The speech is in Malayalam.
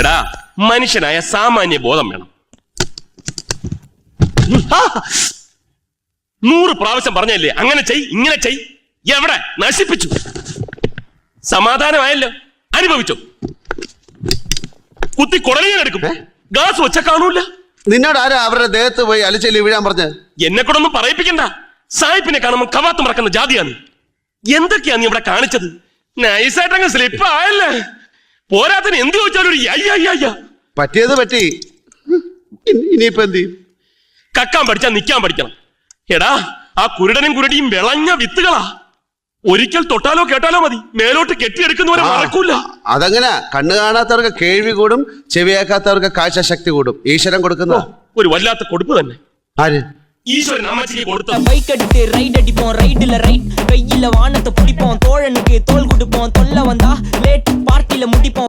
എടാ മനുഷ്യനായ സാമാന്യ ബോധം വേണം! നൂറ് പ്രാവശ്യം പറഞ്ഞല്ലേ അങ്ങനെ ചെയ് ഇങ്ങനെ ചെയ്. എവിടെ? നശിപ്പിച്ചു. സമാധാനമായല്ലോ. അനുഭവിച്ചു? കുത്തി കുടലിയാൻ എടുക്കും. ഗ്ലാസ് വെച്ച കാണൂല. നിന്നോട് ആരാ അവരുടെ ദേഹത്ത് പോയി അലിച്ചെല്ലി വീഴാൻ പറഞ്ഞത് എന്നെ കൂടെ ഒന്നും പറയിപ്പിക്കണ്ട. സായിപ്പിനെ കാണുമ്പോൾ കവാത്ത് മറക്കുന്ന ജാതിയാണ്. എന്തൊക്കെയാണ് നീ ഇവിടെ കാണിച്ചത്? നൈസായിട്ടങ്ങ് സ്ലിപ്പ് ആയല്ലേ. പോരാത്തിന് എന്ത് ചോദിച്ചാലും ഒരു അയ്യ അയ്യ അയ്യ പറ്റിയത് പറ്റി ഇനി- ഇനിയിപ്പോ എന്ത് ചെയ്യും കക്കാൻ പഠിച്ചാൽ നിൽക്കാൻ പഠിക്കണം എടാ ആ കുരുടനും കുരുടിയും വിളഞ്ഞ വിത്തുകളാ ഒരിക്കൽ തൊട്ടാലോ കേട്ടാലോ മതി മേലോട്ട് കെട്ടിയെടുക്കുന്നവരെ ആ, മറക്കൂല അതങ്ങനെ കണ്ണ് കാണാത്തവർക്ക് കേൾവി കൂടും ചെവിയാക്കാത്തവർക്ക് കാഴ്ച ശക്തി കൂടും ഈശ്വരൻ കൊടുക്കുന്ന ഒരു വല്ലാത്ത കൊടുപ്പ് തന്നെ ആര് ഈശ്വരൻ അമ്മച്ചിക്ക് കൊടുത്ത பைக் எடுத்து ரைட் அடிப்போம் ரைடுல ரைட் கையில வானத்தை பிடிப்போம் தோழனுக்கு